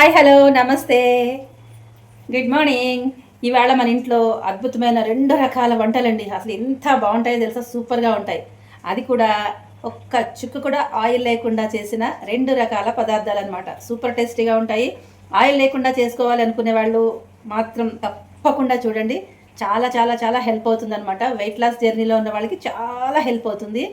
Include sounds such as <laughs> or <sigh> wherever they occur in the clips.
Hi hello నమస్తే. Good morning ఇవాళ మన ఇంట్లో అద్భుతమైన రెండు రకాల వంటలండి. అసలు ఎంత బాగుంటాయో తెలుసా? సూపర్గా ఉంటాయి. అది కూడా ఒక్క చుక్క కూడా ఆయిల్ లేకుండా చేసిన రెండు రకాల పదార్థాలు అనమాట సూపర్ టేస్టీగా ఉంటాయి. ఆయిల్ లేకుండా చేసుకోవాలి అనుకునే వాళ్ళు మాత్రం తప్పకుండా చూడండి. చాలా చాలా చాలా హెల్ప్ అవుతుంది అనమాట వెయిట్ లాస్ జర్నీలో ఉన్న వాళ్ళకి చాలా హెల్ప్ అవుతుంది.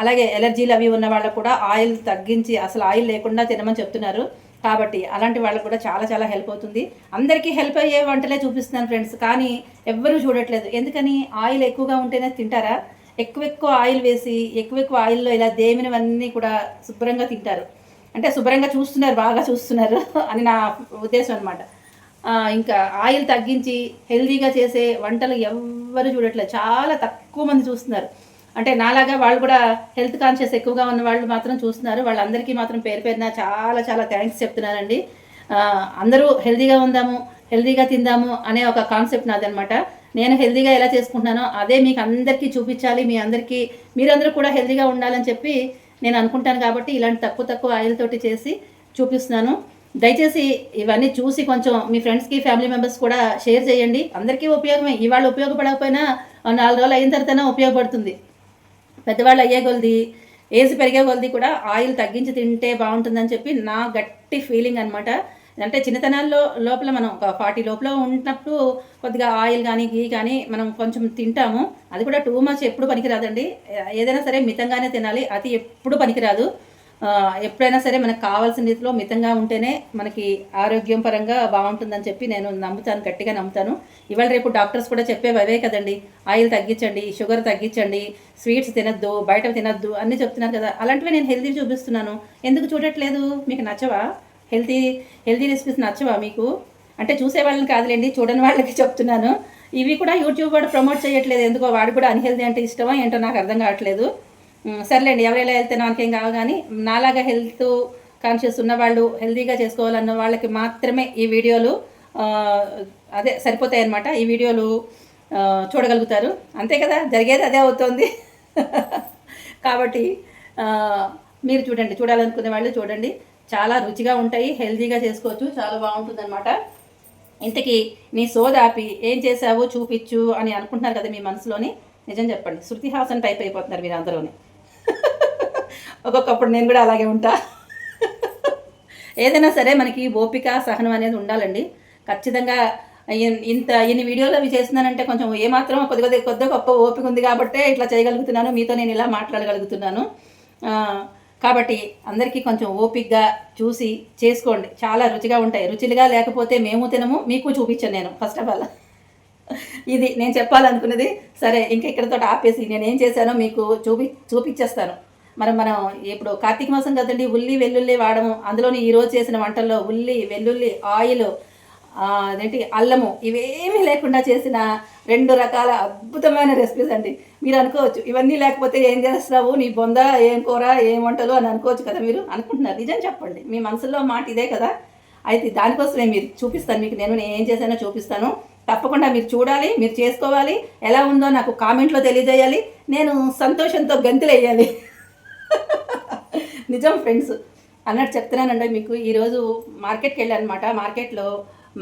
అలాగే ఎలర్జీలు అవి ఉన్న వాళ్ళకు కూడా ఆయిల్ తగ్గించి అసలు ఆయిల్ లేకుండా తినమని చెప్తున్నారు. కాబట్టి అలాంటి వాళ్ళకు కూడా చాలా చాలా హెల్ప్ అవుతుంది. అందరికీ హెల్ప్ అయ్యే వంటలే చూపిస్తున్నాను ఫ్రెండ్స్ కానీ ఎవ్వరూ చూడట్లేదు. ఎందుకని? ఆయిల్ ఎక్కువగా ఉంటేనే తింటారా? ఎక్కువ ఎక్కువ ఆయిల్ వేసి ఎక్కువ ఎక్కువ ఆయిల్లో ఇలా దేమినవన్నీ కూడా శుభ్రంగా తింటారు. అంటే శుభ్రంగా చూస్తున్నారు బాగా చూస్తున్నారు <laughs> అని నా ఉద్దేశం అనమాట ఇంకా ఆయిల్ తగ్గించి హెల్దీగా చేసే వంటలు ఎవ్వరు చూడట్లేదు. చాలా తక్కువ మంది చూస్తున్నారు. అంటే నాలాగా వాళ్ళు కూడా హెల్త్ కాన్షియస్ ఎక్కువగా ఉన్న వాళ్ళు మాత్రం చూస్తున్నారు. వాళ్ళందరికీ మాత్రం పేరు పేరున చాలా చాలా థ్యాంక్స్ చెప్తున్నానండి. అందరూ హెల్తీగా ఉందాము హెల్తీగా తిందాము అనే ఒక కాన్సెప్ట్ నాదనమాట నేను హెల్తీగా ఎలా చేసుకుంటున్నానో అదే మీకు అందరికీ చూపించాలి. మీ అందరికీ మీరందరూ కూడా హెల్తీగా ఉండాలని చెప్పి నేను అనుకుంటాను కాబట్టి ఇలాంటి తక్కువ తక్కువ ఆయిల్ తోటి చేసి చూపిస్తున్నాను. దయచేసి ఇవన్నీ చూసి కొంచెం మీ ఫ్రెండ్స్కి ఫ్యామిలీ మెంబర్స్ కూడా షేర్ చేయండి. అందరికీ ఉపయోగమే. ఇవాళ ఉపయోగపడకపోయినా నాలుగు రోజులు అయిన తర్వాత ఉపయోగపడుతుంది. పెద్దవాళ్ళు అయ్యే కొలది ఏజ్ పెరిగే కొలది కూడా ఆయిల్ తగ్గించి తింటే బాగుంటుందని చెప్పి నా గట్టి ఫీలింగ్ అనమాట అంటే చిన్నతనాల్లో లోపల మనం ఒక ఫార్టీ లోపల ఉన్నప్పుడు కొద్దిగా ఆయిల్ కానీ గీ కానీ మనం కొంచెం తింటాము. అది కూడా టూ మచ్ ఎప్పుడు పనికిరాదండి. ఏదైనా సరే మితంగానే తినాలి అది ఎప్పుడు పనికిరాదు. ఎప్పుడైనా సరే మనకు కావాల్సిన రీతిలో మితంగా ఉంటేనే మనకి ఆరోగ్యం పరంగా బాగుంటుందని చెప్పి నేను నమ్ముతాను గట్టిగా నమ్ముతాను. ఇవాళ రేపు డాక్టర్స్ కూడా చెప్పేవి అవే కదండి. ఆయిల్ తగ్గించండి షుగర్ తగ్గించండి స్వీట్స్ తినద్దు బయట తినద్దు అన్నీ చెప్తున్నారు కదా. అలాంటివి నేను హెల్తీ చూపిస్తున్నాను. ఎందుకు చూడట్లేదు? మీకు నచ్చవా? హెల్తీ హెల్తీ రెసిపీస్ నచ్చవా మీకు? అంటే చూసే వాళ్ళని కాదులేండి చూడని వాళ్ళకి చెప్తున్నాను. ఇవి కూడా యూట్యూబ్ వాడు ప్రమోట్ చేయట్లేదు. ఎందుకో వాడు కూడా అన్హెల్దీ అంటే ఇష్టమా ఏంటో నాకు అర్థం కావట్లేదు. సర్లేండి ఎవరెలా వెళ్తే నాకేం కావు కానీ నాలాగా హెల్త్ కాన్షియస్ ఉన్న వాళ్ళు హెల్తీగా చేసుకోవాలన్న వాళ్ళకి మాత్రమే ఈ వీడియోలు అదే సరిపోతాయి అన్నమాట ఈ వీడియోలు చూడగలుగుతారు. అంతే కదా? జరిగేది అదే అవుతుంది. <laughs> కాబట్టి మీరు చూడండి చూడాలనుకునే వాళ్ళు చూడండి. చాలా రుచిగా ఉంటాయి హెల్తీగా చేసుకోవచ్చు చాలా బాగుంటుందన్నమాట. ఇంతకీ నీ సోదాపి ఏం చేసావో చూపించు అని అనుకుంటున్నారు కదా మీ మనసులోని? నిజం చెప్పండి. శృతిహాసన్ టైప్ అయిపోతున్నారు మీరు అందరూనే. ఒక్కొక్కప్పుడు నేను కూడా అలాగే ఉంటా. ఏదైనా సరే మనకి ఓపిక సహనం అనేది ఉండాలండి. ఖచ్చితంగా ఇంత ఇన్ని వీడియోలు అవి చేస్తున్నానంటే కొంచెం ఏమాత్రం కొద్ది కొద్ది కొద్ది గొప్ప ఓపిక ఉంది కాబట్టే ఇట్లా చేయగలుగుతున్నాను. మీతో నేను ఇలా మాట్లాడగలుగుతున్నాను. కాబట్టి అందరికీ కొంచెం ఓపిక్గా చూసి చేసుకోండి. చాలా రుచిగా ఉంటాయి. రుచిగా లేకపోతే మేము తినము మీకు చూపించాను నేను ఫస్ట్ ఆఫ్ ఆల్ ఇది నేను చెప్పాలనుకున్నది. సరే ఇంక ఇక్కడతో ఆపేసి నేను ఏం చేశానో మీకు చూపి చూపించేస్తాను. మనం మనం ఇప్పుడు కార్తీక మాసం కదండి ఉల్లి వెల్లుల్లి వాడము. అందులోని ఈరోజు చేసిన వంటల్లో ఉల్లి వెల్లుల్లి ఆయిల్ అదేంటి అల్లము ఇవేమీ లేకుండా చేసిన రెండు రకాల అద్భుతమైన రెసిపీస్ అండి. మీరు అనుకోవచ్చు ఇవన్నీ లేకపోతే ఏం చేస్తున్నావు? నీ బొంద ఏం కూర ఏం వంటలు అని అనుకోవచ్చు కదా మీరు? అనుకుంటున్నారు. నిజం చెప్పండి. మీ మనసులో మాట ఇదే కదా. అయితే దానికోసమే మీరు చూపిస్తాను మీకు. నేను నేను ఏం చేశానో చూపిస్తాను. తప్పకుండా మీరు చూడాలి మీరు చేసుకోవాలి. ఎలా ఉందో నాకు కామెంట్లో తెలియజేయాలి. నేను సంతోషంతో గంతులు వేయాలి <laughs> నిజం ఫ్రెండ్స్. అన్నట్టు చెప్తున్నానండి మీకు ఈరోజు మార్కెట్కి వెళ్ళానమాట మార్కెట్లో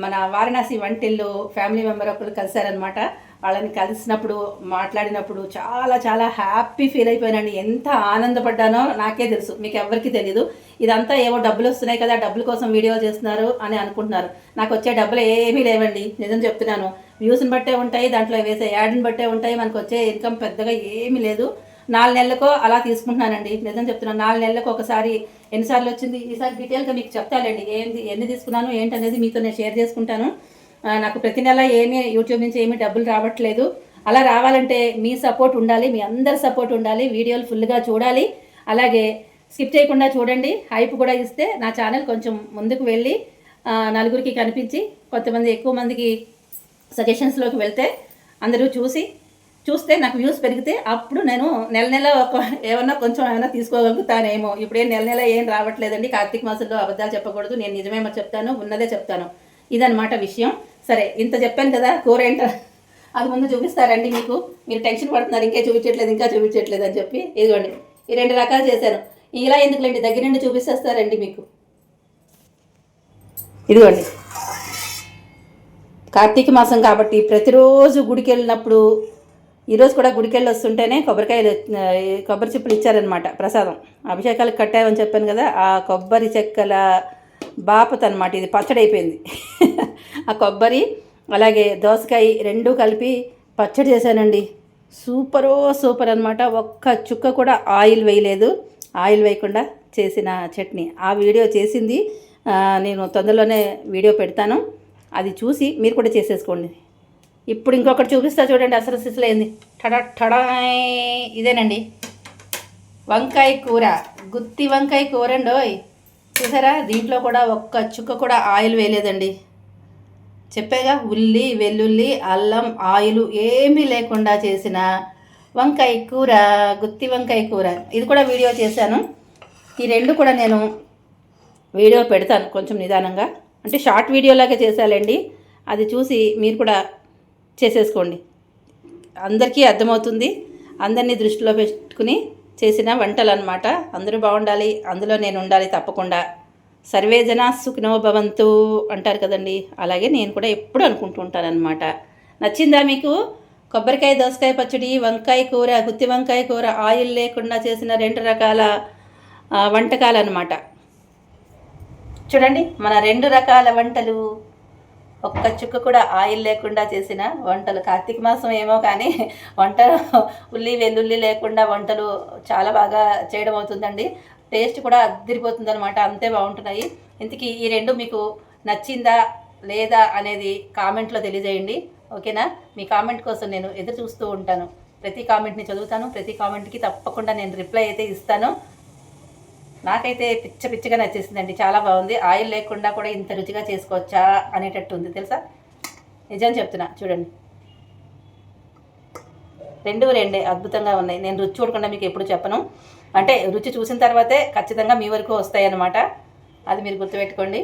మన వారణాసి వంటిల్లు ఫ్యామిలీ మెంబర్ ఒకరు కలిశారనమాట. వాళ్ళని కలిసినప్పుడు మాట్లాడినప్పుడు చాలా చాలా హ్యాపీ ఫీల్ అయిపోయానండి. ఎంత ఆనందపడ్డానో నాకే తెలుసు. మీకు ఎవరికి తెలియదు ఇదంతా ఏవో డబ్బులు వస్తున్నాయి కదా డబ్బుల కోసం వీడియో చేస్తున్నారు అని అనుకుంటున్నారు. నాకు వచ్చే డబ్బులు ఏమీ లేవండి. నిజం చెప్తున్నాను. వ్యూస్ని బట్టే ఉంటాయి దాంట్లో వేసే యాడ్ని బట్టే ఉంటాయి. మనకు వచ్చే ఇన్కమ్ పెద్దగా ఏమీ లేదు. నాలుగు నెలలకో అలా తీసుకుంటున్నానండి. నిజం చెప్తున్నాను నాలుగు నెలలకు ఒకసారి ఎన్నిసార్లు వచ్చింది? ఈసారి డీటెయిల్గా మీకు చెప్తానండి ఏంది ఎన్ని తీసుకున్నాను ఏంటనేది మీతో నేను షేర్ చేసుకుంటాను. నాకు ప్రతి నెల ఏమీ యూట్యూబ్ నుంచి ఏమీ డబ్బులు రావట్లేదు. అలా రావాలంటే మీ సపోర్ట్ ఉండాలి మీ అందరి సపోర్ట్ ఉండాలి వీడియోలు ఫుల్గా చూడాలి. అలాగే స్కిప్ చేయకుండా చూడండి. హైప్ కూడా ఇస్తే నా ఛానల్ కొంచెం ముందుకు వెళ్ళి నలుగురికి కనిపించి కొంతమంది ఎక్కువ మందికి సజెషన్స్లోకి వెళ్తే అందరూ చూసి చూస్తే నాకు వ్యూస్ పెరిగితే అప్పుడు నేను నెల నెల ఒక ఏమన్నా కొంచెం ఏమైనా తీసుకోగలుగుతానేమో. ఇప్పుడే నెల నెల ఏం రావట్లేదండి. కార్తీక మాసంలో అబద్ధాలు చెప్పకూడదు. నేను నిజమేమో చెప్తాను. ఉన్నదే చెప్తాను. ఇదనమాట విషయం. సరే ఇంత చెప్పాను కదా కూర ఏంటో? అది ముందు చూపిస్తారండి మీకు. మీరు టెన్షన్ పడుతున్నారు. ఇంకే చూపించట్లేదు ఇంకా చూపించట్లేదు అని చెప్పి. ఇదిగోండి. ఈ రెండు రకాలు చేశాను. ఇలా ఎందుకులేండి? దగ్గర నుండి చూపిస్తేస్తారండి మీకు. ఇదిగోండి. కార్తీక మాసం కాబట్టి ప్రతిరోజు గుడికి వెళ్ళినప్పుడు ఈరోజు కూడా గుడికెళ్ళి వస్తుంటేనే కొబ్బరికాయలు కొబ్బరి చిప్పలు ఇచ్చారనమాట ప్రసాదం. అభిషేకాలకు కట్టామని చెప్పాను కదా ఆ కొబ్బరి చెక్కల బాపత అనమాట ఇది పచ్చడి అయిపోయింది <laughs> ఆ కొబ్బరి అలాగే దోసకాయ రెండు కలిపి పచ్చడి చేశానండి. సూపరో సూపర్ అనమాట ఒక్క చుక్క కూడా ఆయిల్ వేయలేదు. ఆయిల్ వేయకుండా చేసిన చట్నీ. ఆ వీడియో చేసింది నేను తొందరలోనే వీడియో పెడతాను. అది చూసి మీరు కూడా చేసేసుకోండి. ఇప్పుడు ఇంకొకటి చూపిస్తా చూడండి అసలు సిసలైంది. టడా టడాయ్ ఇదేనండి. వంకాయ కూర. గుత్తి వంకాయ కూర అండి ఓయ్ చూసారా? దీంట్లో కూడా ఒక్క చుక్క కూడా ఆయిల్ వేయలేదండి. చెప్పాగా ఉల్లి వెల్లుల్లి అల్లం ఆయిల్ ఏమీ లేకుండా చేసిన వంకాయ కూర గుత్తి వంకాయ కూర. ఇది కూడా వీడియో చేశాను. ఈ రెండు కూడా నేను వీడియో పెడతాను కొంచెం నిదానంగా. అంటే షార్ట్ వీడియోలాగా చేశాలండి. అది చూసి మీరు కూడా చేసేసుకోండి. అందరికీ అర్థమవుతుంది. అందరినీ దృష్టిలో పెట్టుకుని చేసిన వంటలు అనమాట అందరూ బాగుండాలి. అందులో నేను ఉండాలి తప్పకుండా. సర్వే జనా సుఖినో భవంతు అంటారు కదండి. అలాగే నేను కూడా ఎప్పుడు అనుకుంటూ ఉంటానన్నమాట. నచ్చిందా మీకు? కొబ్బరికాయ దోసకాయ పచ్చడి వంకాయ కూర గుత్తి వంకాయ కూర ఆయిల్ లేకుండా చేసిన రెండు రకాల వంటకాలు అనమాట చూడండి మన రెండు రకాల వంటలు. ఒక్క చుక్క కూడా ఆయిల్ లేకుండా చేసిన వంటలు. కార్తీక మాసం ఏమో కానీ వంట ఉల్లి వెల్లుల్లి లేకుండా వంటలు చాలా బాగా చేయడం అవుతుందండి. టేస్ట్ కూడా అదిరిపోతుంది అనమాట అంతే బాగుంటున్నాయి. ఇంతకీ ఈ రెండు మీకు నచ్చిందా లేదా అనేది కామెంట్లో తెలియజేయండి. ఓకేనా? మీ కామెంట్ కోసం నేను ఎదురు చూస్తూ ఉంటాను. ప్రతి కామెంట్ని చదువుతాను. ప్రతి కామెంట్కి తప్పకుండా నేను రిప్లై అయితే ఇస్తాను. నాకైతే పిచ్చ పిచ్చగా నచ్చేసిందండి. చాలా బాగుంది. ఆయిల్ లేకుండా కూడా ఇంత రుచిగా చేసుకోవచ్చా అనేటట్టు ఉంది తెలుసా? నిజం చెప్తున్నా. చూడండి. రెండు రెండే అద్భుతంగా ఉన్నాయి. నేను రుచి చూడకుండా మీకు ఎప్పుడు చెప్పను. అంటే రుచి చూసిన తర్వాతే ఖచ్చితంగా మీ వరకు వస్తాయి అన్నమాట అది మీరు గుర్తుపెట్టుకోండి.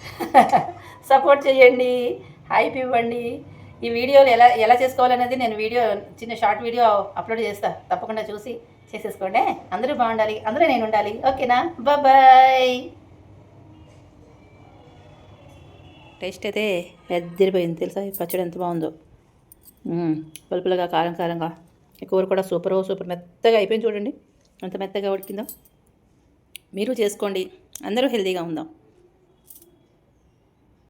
<laughs> సపోర్ట్ చేయండి. హైప్ ఇవ్వండి. ఈ వీడియోలు ఎలా ఎలా చేసుకోవాలనేది నేను వీడియో చిన్న షార్ట్ వీడియో అప్లోడ్ చేస్తాను తప్పకుండా చూసి చేసేసుకోండి. అందరూ బాగుండాలి. అందరూ నేను ఉండాలి. ఓకేనా? బాయ్ టేస్ట్ అయితే ఎద్దిరిపోయింది తెలుసా? ఈ పచ్చడి ఎంత బాగుందో. మ్మ్. పులుపులుగా కారం కారంగా. ఈ కూర కూడా సూపర్ సూపర్. మెత్తగా అయిపోయింది చూడండి. ఎంత మెత్తగా ఉడికిందో. మీరు చేసుకోండి. అందరూ హెల్తీగా ఉందాం.